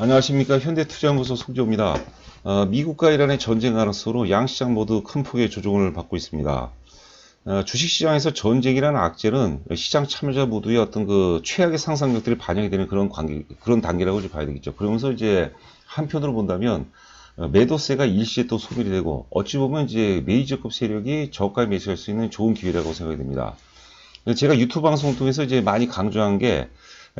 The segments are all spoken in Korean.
안녕하십니까 현대투자연구소 송지호입니다. 어, 미국과 이란의 전쟁 가능성으로 양시장 모두 큰 폭의 조정을 받고 있습니다. 어, 주식시장에서 전쟁이라는 악재는 시장 참여자 모두의 어떤 그 최악의 상상력들이 반영이 되는 그런 관계, 그런 단계라고 봐야 되겠죠. 그러면서 이제 한편으로 본다면 어, 매도세가 일시에 또 소멸이 되고 어찌 보면 이제 메이저급 세력이 저가에 매수할 수 있는 좋은 기회라고 생각이 됩니다. 제가 유튜브 방송을 통해서 이제 많이 강조한 게 에,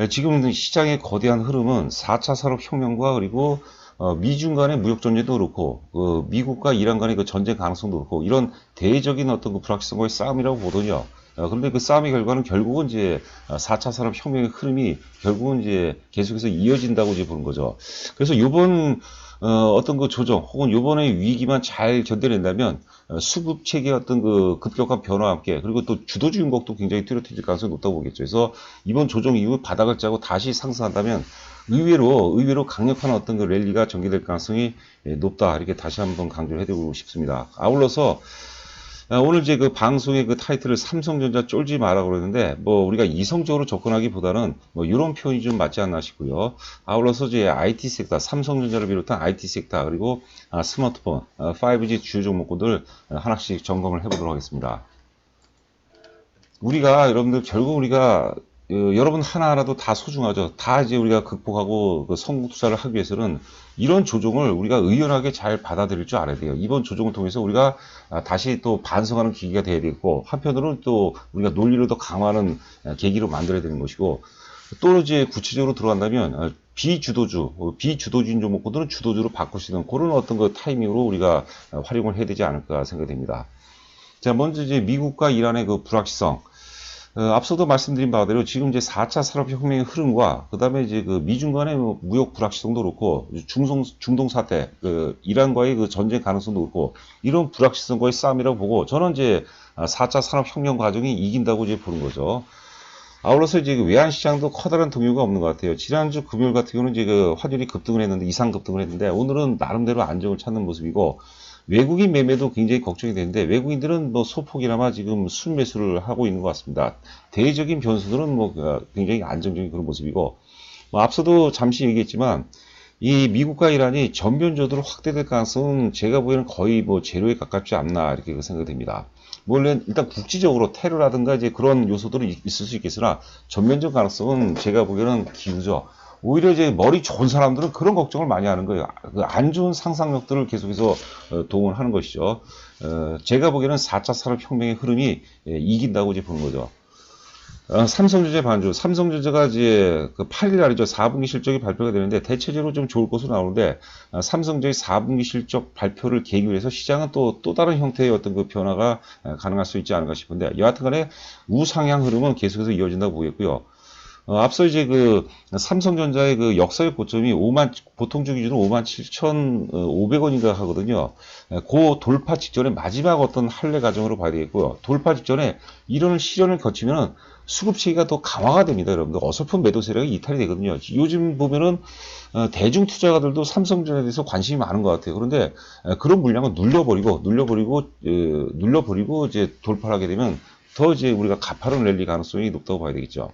지금 시장의 거대한 흐름은 4차 산업혁명과 그리고 어, 미중 간의 무역 전쟁도 그렇고 그 미국과 이란 간의 그 전쟁 가능성도 그렇고 이런 대외적인 어떤 그 불확실성과의 싸움이라고 보거든요. 어, 그런데 그 싸움의 결과는 결국은 이제 4차 산업 혁명의 흐름이 결국은 이제 계속해서 이어진다고 이제 보는 거죠. 그래서 이번 어, 어떤 그 조정 혹은 요번의 위기만 잘 견뎌낸다면 어, 수급 체계 어떤 그 급격한 변화와 함께 그리고 또 주도 주인공도 굉장히 뚜렷해질 가능성이 높다고 보겠죠. 그래서 이번 조정 이후 바닥을 짜고 다시 상승한다면 의외로 의외로 강력한 어떤 그 랠리가 전개될 가능성이 예, 높다 이렇게 다시 한번 강조를 해드리고 싶습니다. 아울러서 아, 오늘 이제 그 방송의 그 타이틀을 삼성전자 쫄지 마라 그러는데 뭐 우리가 이성적으로 접근하기보다는 뭐 이런 표현이 좀 맞지 않나 싶고요. 아울러서 이제 IT 섹터, 삼성전자를 비롯한 IT 섹터 그리고 아, 스마트폰, 아, 5G 주요 종목군들 하나씩 점검을 해보도록 하겠습니다. 우리가 여러분들 결국 우리가 어, 여러분 하나하나도 다 소중하죠. 다 이제 우리가 극복하고 그 성공 투자를 하기 위해서는 이런 조정을 우리가 의연하게 잘 받아들일 줄 알아야 돼요. 이번 조정을 통해서 우리가 아, 다시 또 반성하는 기기가 돼야 되고 한편으로는 또 우리가 논리를 더 강화하는 아, 계기로 만들어야 되는 것이고 또 이제 구체적으로 들어간다면 아, 비주도주, 어, 비주도주인 종목들은 주도주로 바꿀 수 있는 그런 어떤 그 타이밍으로 우리가 활용을 해야 되지 않을까 생각됩니다. 자, 먼저 이제 미국과 이란의 그 불확실성. 어, 앞서도 말씀드린 바대로 지금 이제 4차 산업혁명의 흐름과 그 다음에 이제 그 미중 간의 뭐 무역 불확실성도 그렇고 중동, 중동 사태, 그 이란과의 그 전쟁 가능성도 그렇고 이런 불확실성과의 싸움이라고 보고 저는 이제 4차 산업혁명 과정이 이긴다고 이제 보는 거죠. 아울러서 이제 그 외환 시장도 커다란 동요가 없는 것 같아요. 지난주 금요일 같은 경우는 이제 그 환율이 급등을 했는데 이상 급등을 했는데 오늘은 나름대로 안정을 찾는 모습이고 외국인 매매도 굉장히 걱정이 되는데 외국인들은 뭐 소폭이나마 지금 순매수를 하고 있는 것 같습니다. 대외적인 변수들은 뭐 어, 굉장히 안정적인 그런 모습이고 뭐 앞서도 잠시 얘기했지만 이 미국과 이란이 전면적으로 확대될 가능성은 제가 보기에는 거의 뭐 제로에 가깝지 않나 이렇게 그 생각됩니다. 물론 일단 국지적으로 테러라든가 이제 그런 요소들은 있을 수 있겠으나 전면적 가능성은 제가 보기에는 기우죠. 오히려 이제 머리 좋은 사람들은 그런 걱정을 많이 하는 거예요. 그 안 좋은 상상력들을 계속해서 어, 동원 하는 것이죠. 어, 제가 보기에는 4차 산업혁명의 흐름이 예, 이긴다고 이제 보는 거죠. 어, 삼성전자 반주. 삼성전자가 이제 그 8일 날이죠. 4분기 실적이 발표가 되는데 대체적으로 좀 좋을 것으로 나오는데 삼성전자의 4분기 실적 발표를 계기로 해서 시장은 또, 또 다른 형태의 어떤 그 변화가 가능할 수 있지 않을까 싶은데 여하튼 간에 우상향 흐름은 계속해서 이어진다고 보겠고요. 어, 앞서 이제 그 삼성전자의 그 역사의 고점이 5만 보통 주 기준으로 5만 7,500원인가 하거든요. 그 돌파 직전에 마지막 어떤 할례 과정으로 봐야 되겠고요. 돌파 직전에 이런 시련을 거치면은 수급 체계가 더 강화가 됩니다, 여러분들. 어설픈 매도 세력이 이탈이 되거든요. 요즘 보면은 어, 대중 투자가들도 삼성전자에 대해서 관심이 많은 것 같아요. 그런데 그런 물량을 눌려버리고 눌려버리고 어, 눌려버리고 이제 돌파를 하게 되면 더 이제 우리가 가파른 랠리 가능성이 높다고 봐야 되겠죠.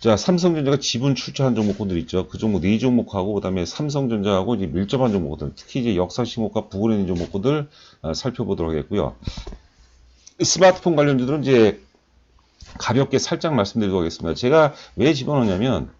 자, 삼성전자가 지분 출처한 종목군들 있죠. 그 종목 네 종목하고 그다음에 삼성전자하고 이제 밀접한 종목들, 특히 이제 역사 신고가 부근에 있는 종목군들 어, 살펴보도록 하겠고요. 스마트폰 관련주들은 이제 가볍게 살짝 말씀드리도록 하겠습니다. 제가 왜 집어넣냐면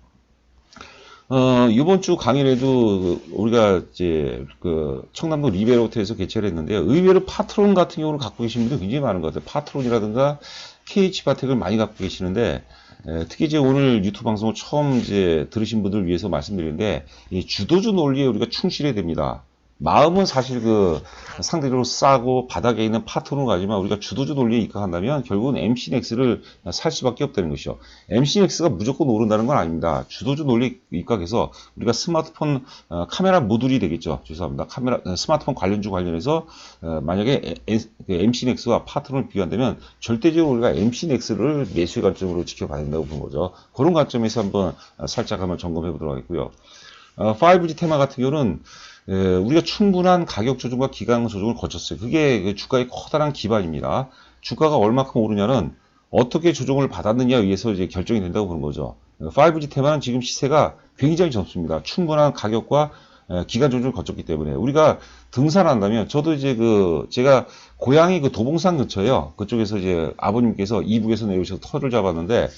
어, 이번 주 강의에도 우리가 이제 그 청남도 리베로트에서 개최를 했는데요. 의외로 파트론 같은 경우를 갖고 계신 분들 굉장히 많은 것 같아요. 파트론이라든가 KH바텍을 많이 갖고 계시는데 에, 특히 이제 오늘 유튜브 방송을 처음 이제 들으신 분들 을 위해서 말씀드리는데 이 주도주 논리에 우리가 충실해야 됩니다. 마음은 사실 그 상대적으로 싸고 바닥에 있는 파트너를 가지만 우리가 주도주 논리에 입각한다면 결국은 MCNX를 살 수밖에 없다는 것이죠. MCNX가 무조건 오른다는 건 아닙니다. 주도주 논리에 입각해서 우리가 스마트폰 어, 카메라 모듈이 되겠죠. 죄송합니다. 카메라 어, 스마트폰 관련주 관련해서 어, 만약에 MCNX와 파트너를 비교한다면 절대적으로 우리가 MCNX를 매수의 관점으로 지켜봐야 된다고 보는 거죠. 그런 관점에서 한번 살짝 한번 점검해 보도록 하겠고요. 5G 테마 같은 경우는 에, 우리가 충분한 가격 조정과 기간 조정을 거쳤어요. 그게 그 주가의 커다란 기반입니다. 주가가 얼마큼 오르냐는 어떻게 조정을 받았느냐에 의해서 이제 결정이 된다고 보는 거죠. 5G 테마는 지금 시세가 굉장히 젊습니다. 충분한 가격과 에, 기간 조정을 거쳤기 때문에 우리가 등산한다면 저도 이제 그 제가 고향이 그 도봉산 근처예요. 그쪽에서 이제 아버님께서 이북에서 내려오셔서 터를 잡았는데 에,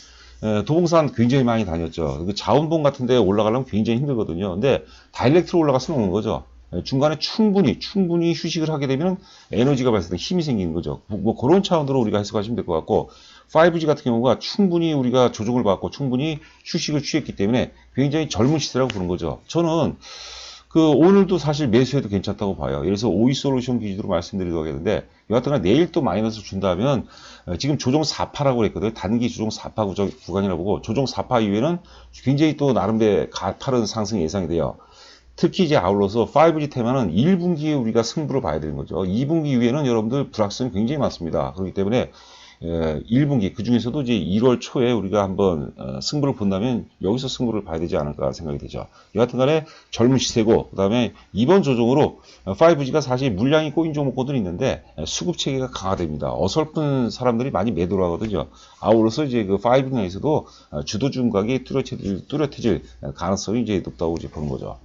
도봉산 굉장히 많이 다녔죠. 그 자원봉 같은 데 올라가려면 굉장히 힘들거든요. 근데 다이렉트로 올라가서 오는 거죠. 에, 중간에 충분히 충분히 휴식을 하게 되면 에너지가 발생돼 힘이 생기는 거죠. 뭐, 뭐 그런 차원으로 우리가 해석하시면 될 것 같고 5G 같은 경우가 충분히 우리가 조정을 받고 충분히 휴식을 취했기 때문에 굉장히 젊은 시세라고 보는 거죠. 저는 그 오늘도 사실 매수해도 괜찮다고 봐요. 그래서 오이 솔루션 기준으로 말씀드리도록 하겠는데 여하튼 내일 또 마이너스 준다면 어, 지금 조정 4파라고 그랬거든요. 단기 조정 4파 구정- 구간이라고 보고 조정 4파 이후에는 굉장히 또 나름대로 가파른 상승 예상이 돼요. 특히 이제 아울러서 5G 테마는 1분기에 우리가 승부를 봐야 되는 거죠. 2분기 이후에는 여러분들 불확성이 굉장히 많습니다. 그렇기 때문에 에, 1분기 그 중에서도 이제 1월 초에 우리가 한번 어, 승부를 본다면 여기서 승부를 봐야 되지 않을까 생각이 되죠. 여하튼간에 젊은 시세고 그다음에 이번 조정으로 5G가 사실 물량이 꼬인 종목들이 있는데 에, 수급 체계가 강화됩니다. 어설픈 사람들이 많이 매도를 하거든요. 아울러서 이제 그 5G 내에서도 어, 주도 중각이 뚜렷해질, 뚜렷해질 가능성이 이제 높다고 이제 보는 거죠.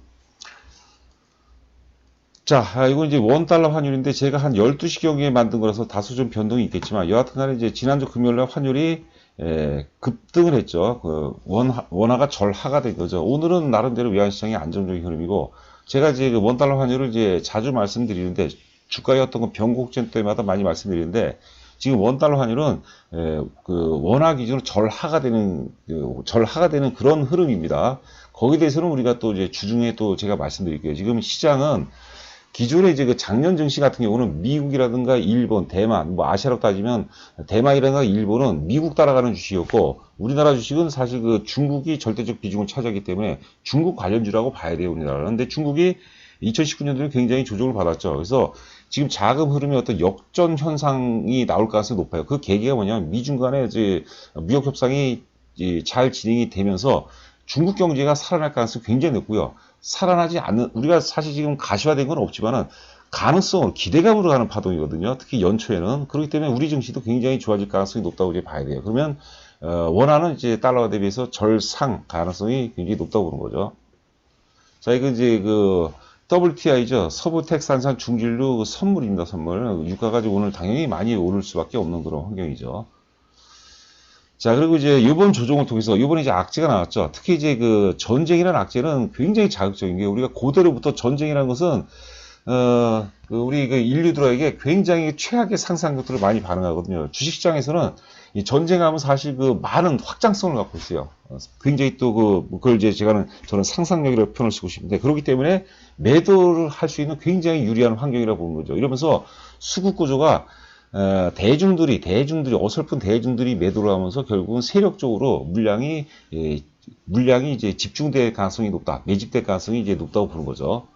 자, 아, 이건 이제 원 달러 환율인데 제가 한 12시 경에 만든 거라서 다소 좀 변동이 있겠지만 여하튼 간에 이제 지난주 금요일 날 환율이 에, 급등을 했죠. 그 원, 원화가 절하가 된 거죠. 오늘은 나름대로 외환시장의 안정적인 흐름이고 제가 이제 그 원 달러 환율을 이제 자주 말씀드리는데 주가의 어떤 그 변곡점 때마다 많이 말씀드리는데 지금 원 달러 환율은 에, 그 원화 기준으로 절하가 되는 그 절하가 되는 그런 흐름입니다. 거기에 대해서는 우리가 또 이제 주중에 또 제가 말씀드릴게요. 지금 시장은 기존에 이제 그 작년 증시 같은 경우는 미국이라든가 일본, 대만, 뭐 아시아로 따지면 대만이라든가 일본은 미국 따라가는 주식이었고 우리나라 주식은 사실 그 중국이 절대적 비중을 차지하기 때문에 중국 관련주라고 봐야 돼요, 우리나라는. 근데 중국이 2019년도에 굉장히 조정을 받았죠. 그래서 지금 자금 흐름이 어떤 역전 현상이 나올 가능성이 높아요. 그 계기가 뭐냐면 미중 간의 이제 무역 협상이 잘 진행이 되면서 중국 경제가 살아날 가능성이 굉장히 높고요. 살아나지 않는 우리가 사실 지금 가시화된 건 없지만은 가능성으로 기대감으로 가는 파동이거든요. 특히 연초에는 그렇기 때문에 우리 증시도 굉장히 좋아질 가능성이 높다고 이제 봐야 돼요. 그러면 어, 원화는 이제 달러와 대비해서 절상 가능성이 굉장히 높다고 보는 거죠. 자, 이거 이제 그 WTI죠. 서부 텍산산 중진류 선물입니다. 선물. 유가 가지고 오늘 당연히 많이 오를 수밖에 없는 그런 환경이죠. 자, 그리고 이제 이번 조정을 통해서 이번에 이제 악재가 나왔죠. 특히 이제 그 전쟁이라는 악재는 굉장히 자극적인 게 우리가 고대로부터 전쟁이라는 것은 어, 그 우리 그 인류들에게 굉장히 최악의 상상력들을 많이 반응하거든요. 주식시장에서는 이 전쟁하면 사실 그 많은 확장성을 갖고 있어요. 어, 굉장히 또 그, 그걸 이제 제가는 저는 상상력이라고 표현을 쓰고 싶은데 그렇기 때문에 매도를 할 수 있는 굉장히 유리한 환경이라고 보는 거죠. 이러면서 수급 구조가 어, 대중들이 대중들이 어설픈 대중들이 매도를 하면서 결국은 세력적으로 물량이 예, 물량이 이제 집중될 가능성이 높다 매집될 가능성이 이제 높다고 보는 거죠.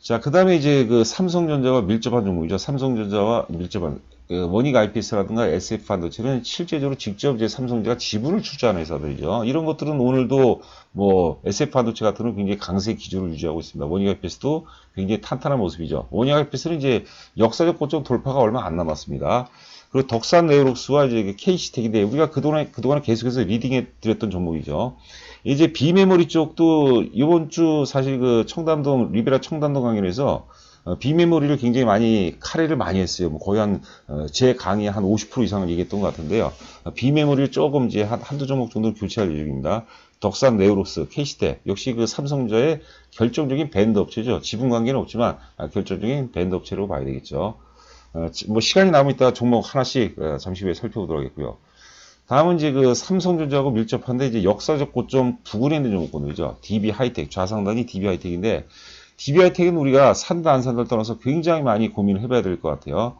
자, 그 다음에 이제 그 삼성전자와 밀접한 종목이죠. 삼성전자와 밀접한 그 원익 IPS라든가 SF 반도체는 실제적으로 직접 이제 삼성전자가 지분을 출자하는 회사들이죠. 이런 것들은 오늘도 뭐 SF 반도체 같은 건 굉장히 강세 기조를 유지하고 있습니다. 원익 IPS도 굉장히 탄탄한 모습이죠. 원익 IPS는 이제 역사적 고점 돌파가 얼마 안 남았습니다. 그리고 덕산 네오록스와 이제 KC텍인데 우리가 그동안에 그동안에 계속해서 리딩해 드렸던 종목이죠. 이제 비메모리 쪽도 이번 주 사실 그 청담동 리베라 청담동 강연에서 어, 비메모리를 굉장히 많이 카레를 많이 했어요. 뭐 거의 한제 강의 한 50% 이상을 얘기했던 것 같은데요. 어, 비메모리를 조금 이제 한 한두 종목 정도 교체할 예정입니다. 덕산 네오록스, 케이시텍 역시 그 삼성전자의 결정적인 밴드 업체죠. 지분 관계는 없지만 아, 결정적인 밴드 업체로 봐야 되겠죠. 어, 지- 뭐 시간이 남으면 이따 종목 하나씩 어, 잠시 후에 살펴보도록 하겠고요. 다음은 이제 그 삼성전자하고 밀접한데 이제 역사적 고점 부근에 있는 종목군이죠. DB 하이텍 좌상단이 DB 하이텍인데 DB 하이텍은 우리가 산다 안 산다를 떠나서 굉장히 많이 고민을 해봐야 될 것 같아요.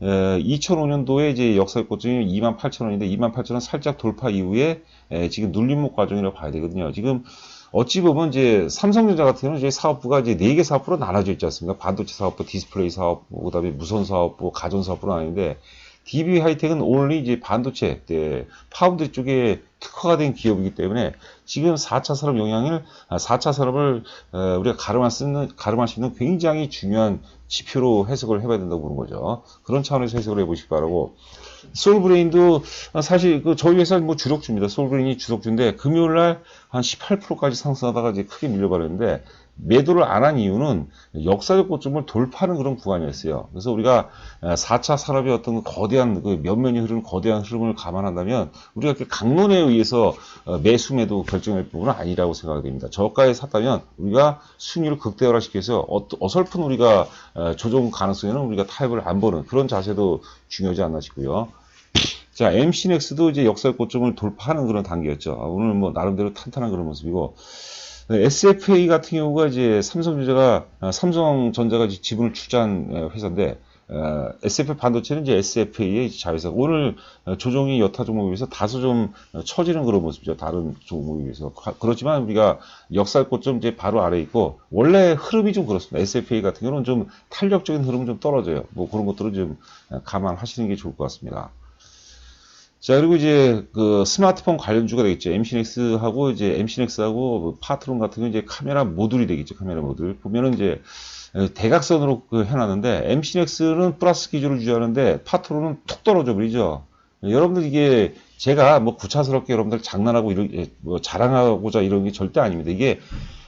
2005년도에 이제 역사적 고점이 28,000원인데 28,000원 살짝 돌파 이후에 에, 지금 눌림목 과정이라고 봐야 되거든요. 지금 어찌 보면 이제 삼성전자 같은 경우는 이제 사업부가 이제 네 개 사업부로 나눠져 있지 않습니까? 반도체 사업부, 디스플레이 사업부, 그다음에 무선 사업부, 가전 사업부로 나뉘는데 DB 하이텍은 only 이제 반도체, 네, 파운드리 쪽에 특화가 된 기업이기 때문에 지금 4차 산업 영향을, 아, 4차 산업을 어, 우리가 가름할 수 있는, 가름할 수 있는 굉장히 중요한 지표로 해석을 해봐야 된다고 보는 거죠. 그런 차원에서 해석을 해보시기 바라고. 솔브레인도 사실 그 저희 회사 뭐 주력주입니다. 솔브레인이 주력주인데 금요일 날 한 18%까지 상승하다가 이제 크게 밀려버렸는데 매도를 안 한 이유는 역사적 고점을 돌파하는 그런 구간이었어요. 그래서 우리가 4차 산업의 어떤 거대한 그 면면이 흐르는 거대한 흐름을 감안한다면 우리가 이렇게 강론에 의해서 어, 매수 매도 결정할 부분은 아니라고 생각이 됩니다. 저가에 샀다면 우리가 수익률을 극대화시켜서 어설픈 우리가 어, 조정 가능성에는 우리가 타협을 안 보는 그런 자세도 중요하지 않나 싶고요. 자, MC넥스도 이제 역사적 고점을 돌파하는 그런 단계였죠. 아, 오늘 뭐 나름대로 탄탄한 그런 모습이고, SFA 같은 경우가 이제 삼성전자가, 아, 삼성전자가 지분을 출자한 회사인데, SF 반도체는 이제 SFA의 자회사. 오늘 조정이 여타 종목에 비해서 다소 좀 처지는 그런 모습이죠. 다른 종목에 비해서. 그렇지만 우리가 고점 이제 바로 아래 있고, 원래 흐름이 좀 그렇습니다. SFA 같은 경우는 좀 탄력적인 흐름은 좀 떨어져요. 뭐 그런 것들은 좀 감안하시는 게 좋을 것 같습니다. 자, 그리고 이제 그 스마트폰 관련주가 되겠죠. MC넥스하고 이제 MC넥스하고 뭐 파트론 같은 경우 이제 카메라 모듈이 되겠죠. 카메라 모듈. 보면은 이제 대각선으로 그 해놨는데 MC넥스는 플러스 기조를 유지하는데 파트론은 툭 떨어져 버리죠. 여러분들 이게 제가 뭐 구차스럽게 여러분들 장난하고 이런 예, 뭐 자랑하고자 이런 게 절대 아닙니다. 이게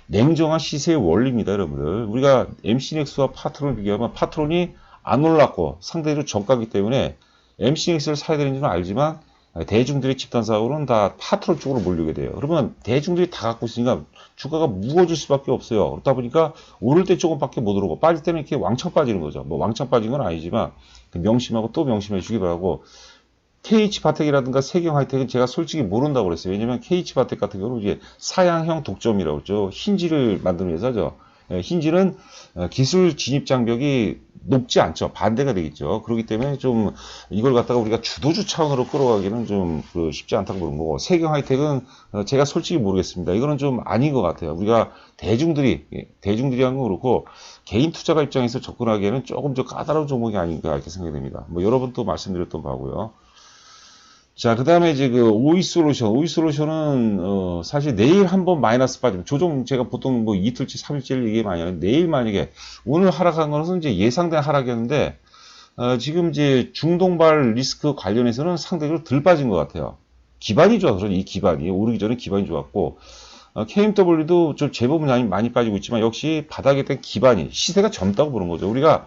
냉정한 시세의 원리입니다, 여러분들. 우리가 MC넥스와 파트론을 비교하면 파트론이 안 올랐고 상대적으로 저가기 때문에 MCX를 사야 되는지는 알지만 대중들의 집단사고는 다 파트롤 쪽으로 몰리게 돼요. 그러면 대중들이 다 갖고 있으니까 주가가 무거워질 수밖에 없어요. 그렇다 보니까 오를 때 조금밖에 못 오르고 빠질 때는 이렇게 왕창 빠지는 거죠. 뭐 왕창 빠진 건 아니지만 그 명심하고 또 명심해 주기 바라고 KH바텍이라든가 세경하이텍은 제가 솔직히 모른다고 그랬어요. 왜냐면 KH바텍 같은 경우는 이제 사양형 독점이라고 그러죠. 힌지를 만드는 회사죠. 예, 힌지는 어, 기술 진입 장벽이 높지 않죠. 반대가 되겠죠. 그렇기 때문에 좀 이걸 갖다가 우리가 주도주 차원으로 끌어가기는 좀 그 쉽지 않다고 보는 거고 세경 하이텍은 어, 제가 솔직히 모르겠습니다. 이거는 좀 아닌 것 같아요. 우리가 대중들이 예, 대중들이 한 건 그렇고 개인 투자가 입장에서 접근하기에는 조금 더 까다로운 종목이 아닌가 이렇게 생각이 됩니다. 뭐 여러 번 또 말씀드렸던 바고요. 자, 그 다음에 이제 그 오이 솔루션. 오이 솔루션은, 어, 사실 내일 한번 마이너스 빠지면, 조정 제가 보통 뭐 이틀치, 삼일치를 얘기 많이 하는데, 내일 만약에, 오늘 하락한 것은 이제 예상된 하락이었는데, 어, 지금 이제 중동발 리스크 관련해서는 상대적으로 덜 빠진 것 같아요. 기반이 좋아서, 이 기반이. 오르기 전에 기반이 좋았고, 어, KMW도 좀 제법 많이, 많이 빠지고 있지만, 역시 바닥에 된 기반이, 시세가 젊다고 보는 거죠. 우리가,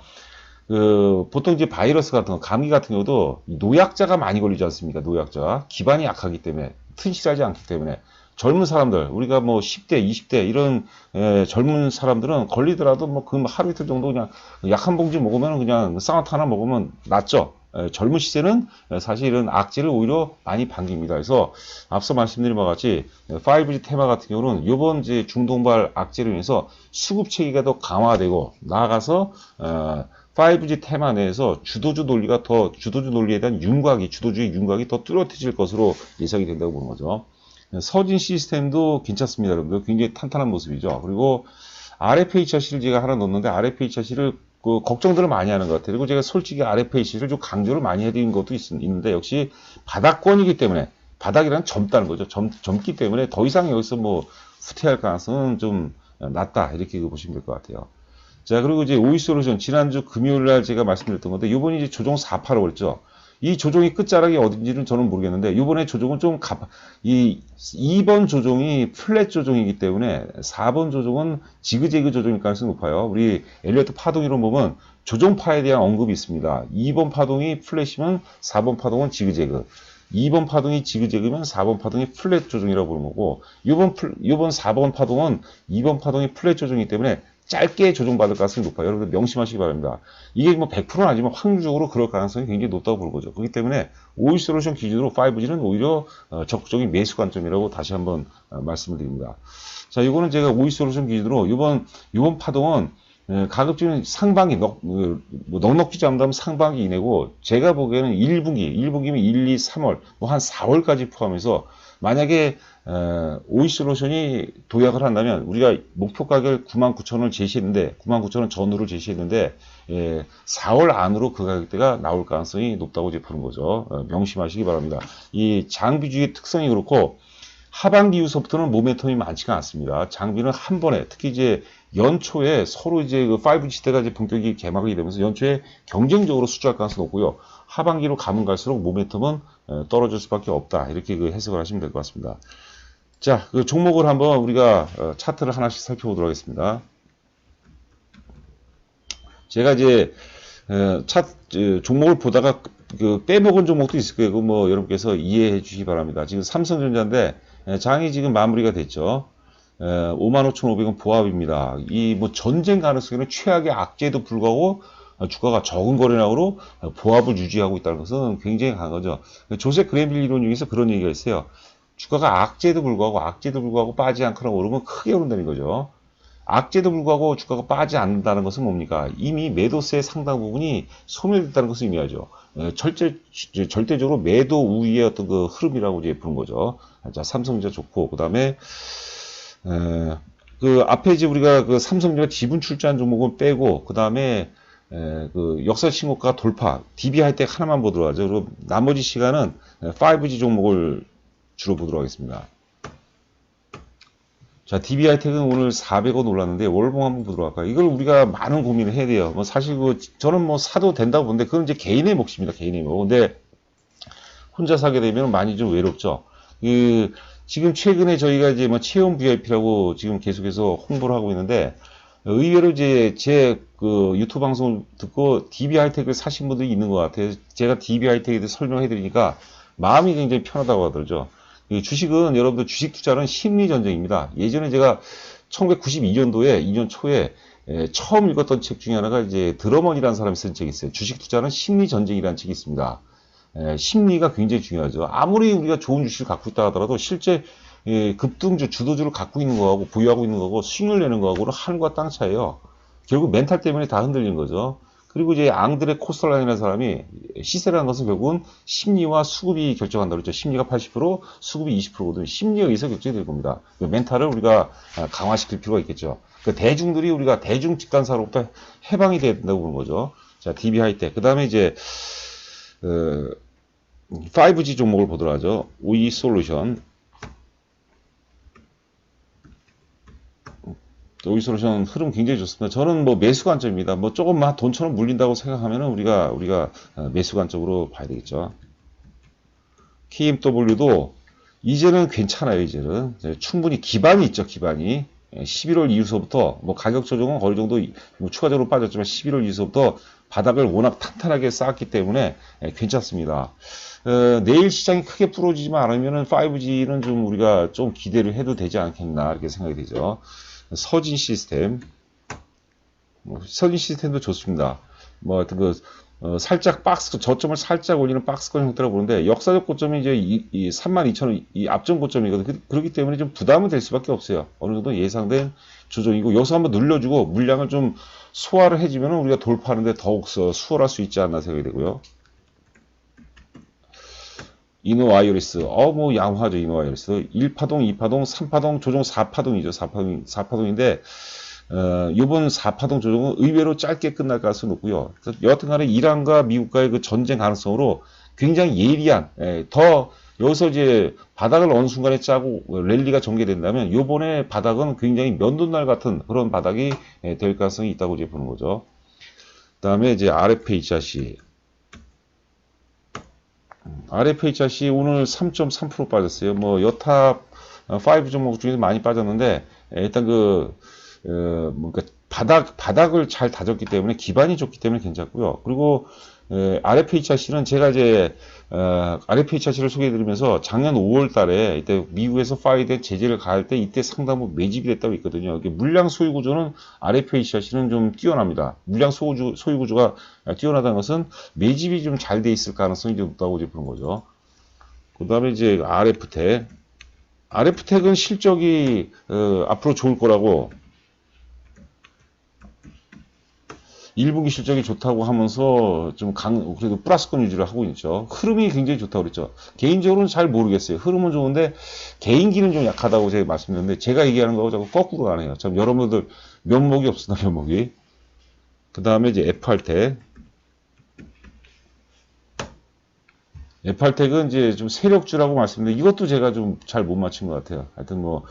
그 보통 이제 바이러스 같은 거, 감기 같은 경우도 노약자가 많이 걸리지 않습니까? 노약자 기반이 약하기 때문에 튼실하지 않기 때문에 젊은 사람들 우리가 뭐 10대, 20대 이런 에, 젊은 사람들은 걸리더라도 뭐 그 하루 이틀 정도 그냥 약 한 봉지 먹으면 그냥 쌍화탕 하나 먹으면 낫죠. 에, 젊은 시세는 사실은 악재를 오히려 많이 반깁니다. 그래서 앞서 말씀드린 바와 같이 5G 테마 같은 경우는 이번 중동발 악재로 인해서 수급 체계가 더 강화되고 나아가서 어, 5G 테마 내에서 주도주 논리가 더 주도주 논리에 대한 윤곽이 주도주의 윤곽이 더 뚜렷해질 것으로 예상이 된다고 보는 거죠. 서진 시스템도 괜찮습니다, 여러분들. 굉장히 탄탄한 모습이죠. 그리고 RFA 차시를 제가 하나 넣었는데 RFA 차시를 그 걱정들을 많이 하는 것 같아요. 그리고 제가 솔직히 RFAC를 좀 강조를 많이 해드린 것도 있, 있는데 역시 바닥권이기 때문에 바닥이란 젊다는 거죠. 젊, 젊기 때문에 더 이상 여기서 뭐 후퇴할 가능성은 좀 낮다 이렇게 보시면 될 것 같아요. 자, 그리고 이제 오이 솔루션, 지난주 금요일 날 제가 말씀드렸던 건데, 요번에 이제 조정 4파라고 그랬죠. 이 조정이 끝자락이 어딘지는 저는 모르겠는데, 요번에 조정은 좀 가, 이 2번 조정이 플랫 조정이기 때문에 4번 조정은 지그재그 조정일 가능성이 높아요. 우리 엘리어트 파동 이론 보면 조정파에 대한 언급이 있습니다. 2번 파동이 플랫이면 4번 파동은 지그재그. 2번 파동이 지그재그면 4번 파동이 플랫 조정이라고 부르는 거고, 이번 4번 파동은 2번 파동이 플랫 조정이기 때문에 짧게 조정받을 가능성이 높아요. 여러분들 명심하시기 바랍니다. 이게 뭐 100%는 아니지만 확률적으로 그럴 가능성이 굉장히 높다고 보는 거죠. 그렇기 때문에 오일 솔루션 기준으로 5G는 오히려 어, 적극적인 매수 관점이라고 다시 한번 어, 말씀을 드립니다. 자, 이거는 제가 오일 솔루션 기준으로 이번 이번 파동은 가급적이면 상반기 넉, 뭐 넉넉히 잡는다면 상반기 이내고 제가 보기에는 1분기, 1분기면 1, 2, 3월, 뭐 한 4월까지 포함해서 만약에 오이솔루션이 도약을 한다면 우리가 목표 가격을 99,000원을 제시했는데 99,000원 전후를 제시했는데 예, 4월 안으로 그 가격대가 나올 가능성이 높다고 이제 보는 거죠. 어, 명심하시기 바랍니다. 이 장비주의 특성이 그렇고 하반기 이후서부터는 모멘텀이 많지가 않습니다. 장비는 한 번에 특히 이제 연초에 서로 이제 그 5G 시대가 이제 본격이 개막이 되면서 연초에 경쟁적으로 수주할 가능성이 높고요. 하반기로 가면 갈수록 모멘텀은 에, 떨어질 수밖에 없다. 이렇게 그 해석을 하시면 될 것 같습니다. 자, 그 종목을 한번 우리가 어, 차트를 하나씩 살펴보도록 하겠습니다. 제가 이제 에, 차 에, 종목을 보다가 그 빼먹은 종목도 있을 거예요. 뭐 여러분께서 이해해 주시기 바랍니다. 지금 삼성전자인데 에, 장이 지금 마무리가 됐죠. 55,500원 보합입니다. 이 뭐 전쟁 가능성에는 최악의 악재에도 불구하고 어, 주가가 적은 거래량으로 어, 보합을 유지하고 있다는 것은 굉장히 강한 거죠. 조세 그레빌 이론 중에서 그런 얘기가 있어요. 주가가 악재에도 불구하고 악재에도 불구하고 빠지지 않거나 오르면 크게 오른다는 거죠. 악재도 불구하고 주가가 빠지지 않는다는 것은 뭡니까? 이미 매도세 상당 부분이 소멸됐다는 것을 의미하죠. 에, 절대, 절대적으로 매도 우위의 어떤 그 흐름이라고 이제 부른 거죠. 자, 삼성전자 좋고, 그 다음에, 그 앞에 이제 우리가 그 삼성전자 지분 출자한 종목은 빼고, 그 다음에 그 역사 신고가 돌파, DB 할 때 하나만 보도록 하죠. 그리고 나머지 시간은 5G 종목을 주로 보도록 하겠습니다. 자, DB하이텍은 오늘 400원 올랐는데 월봉 한번 보도록 할까요? 이걸 우리가 많은 고민을 해야 돼요. 뭐 사실 그 저는 뭐 사도 된다고 보는데 그건 이제 개인의 몫입니다. 개인의 몫. 근데 혼자 사게 되면 많이 좀 외롭죠. 그 지금 최근에 저희가 이제 뭐 체험 VIP라고 지금 계속해서 홍보를 하고 있는데 의외로 이제 제 그 유튜브 방송을 듣고 DB 하이텍을 사신 분들이 있는 것 같아요. 제가 DB 하이텍에 대해서 설명해 드리니까 마음이 굉장히 편하다고 하더죠. 이 주식은 여러분들 주식 투자는 심리 전쟁입니다. 예전에 제가 1992년도에 2년 초에 에, 처음 읽었던 책 중에 하나가 이제 드러먼이라는 사람이 쓴 책이 있어요. 주식 투자는 심리 전쟁이라는 책이 있습니다. 에, 심리가 굉장히 중요하죠. 아무리 우리가 좋은 주식을 갖고 있다 하더라도 실제 예, 급등주, 주도주를 갖고 있는 거하고 보유하고 있는 거하고 수익을 내는 거하고는 하늘과 땅 차이에요. 결국 멘탈 때문에 다 흔들리는 거죠. 그리고 이제 앙드레 코스탈란이라는 사람이 시세라는 것은 결국은 심리와 수급이 결정한다 그랬죠. 심리가 80%, 수급이 20%거든 심리에 의해서 결정이 될 겁니다. 그 멘탈을 우리가 강화시킬 필요가 있겠죠. 그 대중들이 우리가 대중 집단사로부터 해방이 돼야 된다고 보는 거죠. 자, DB 하이텍. 그 다음에 이제, 어, 5G 종목을 보도록 하죠. OE 솔루션. 오이솔루션 흐름 굉장히 좋습니다. 저는 뭐 매수 관점입니다. 뭐 조금만 돈처럼 물린다고 생각하면은 우리가 우리가 어, 매수 관점으로 봐야 되겠죠. KMW도 이제는 괜찮아요. 이제는 충분히 기반이 있죠. 기반이 11월 이후서부터 뭐 가격 조정은 어느 정도 뭐 추가적으로 빠졌지만 11월 이후서부터 바닥을 워낙 탄탄하게 쌓았기 때문에 예, 괜찮습니다. 어, 내일 시장이 크게 부러지지만 않으면은 5G는 좀 우리가 좀 기대를 해도 되지 않겠나 이렇게 생각이 되죠. 서진 시스템, 뭐, 서진 시스템도 좋습니다. 뭐, 하여튼 그, 어, 살짝 박스, 저점을 살짝 올리는 박스권 형태라고 보는데, 역사적 고점이 이제 이, 이 32,000원, 이 앞전 고점이거든요. 그, 렇기 때문에 좀 부담은 될 수밖에 없어요. 어느 정도 예상된 조정이고, 여기서 한번 눌러주고, 물량을 좀 소화를 해주면 우리가 돌파하는데 더욱 수월할 수 있지 않나 생각이 되고요. 이노와이어리스, 어, 뭐, 양화죠, 이노와이어리스. 1파동, 2파동, 3파동, 조정 4파동이죠, 4파동, 4파동인데, 어, 이번 4파동 조정은 의외로 짧게 끝날 가능성이 높고요. 여하튼 간에 이란과 미국과의 그 전쟁 가능성으로 굉장히 예리한, 예, 더, 여기서 이제 바닥을 어느 순간에 짜고 랠리가 전개된다면 요번에 바닥은 굉장히 면도날 같은 그런 바닥이 예, 될 가능성이 있다고 이제 보는 거죠. 그 다음에 이제 RFHRC. RFHRC 오늘 3.3% 빠졌어요. 뭐 여타 5 종목 중에서 많이 빠졌는데 일단 그 어, 뭔가 바닥 바닥을 잘 다졌기 때문에 기반이 좋기 때문에 괜찮고요. 그리고 에, RFHRC는 제가 이제 어, RFHRC를 소개해드리면서 작년 5월달에 이때 미국에서 파이된 제재를 가할 때 이때 상당 부분 매집이 됐다고 있거든요. 물량 소유 구조는 RFHRC는 좀 뛰어납니다. 물량 소유, 소유 구조가 뛰어나다는 것은 매집이 좀 잘 돼 있을 가능성이 좀 높다고 이제 보는 거죠. 그 다음에 이제 RF텍. RF텍은 실적이 어, 앞으로 좋을 거라고 1분기 실적이 좋다고 하면서 좀 강, 그래도 플러스권 유지를 하고 있죠. 흐름이 굉장히 좋다고 그랬죠. 개인적으로는 잘 모르겠어요. 흐름은 좋은데 개인기는 좀 약하다고 제가 말씀드렸는데 제가 얘기하는 거하고 자꾸 거꾸로 가네요. 참 여러분들 면목이 없으나 면목이. 그 다음에 이제 F할때 에팔텍은 이제 좀 세력주라고 말씀드렸는데 이것도 제가 좀 잘 못 맞춘 것 같아요. 하여튼 뭐, 어,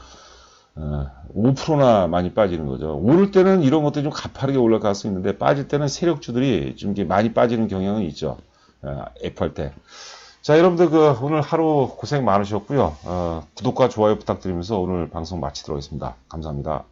5%나 많이 빠지는 거죠. 오를 때는 이런 것들이 좀 가파르게 올라갈 수 있는데 빠질 때는 세력주들이 좀 많이 빠지는 경향은 있죠. 어, 에팔텍. 자, 여러분들 그 오늘 하루 고생 많으셨고요. 어, 구독과 좋아요 부탁드리면서 오늘 방송 마치도록 하겠습니다. 감사합니다.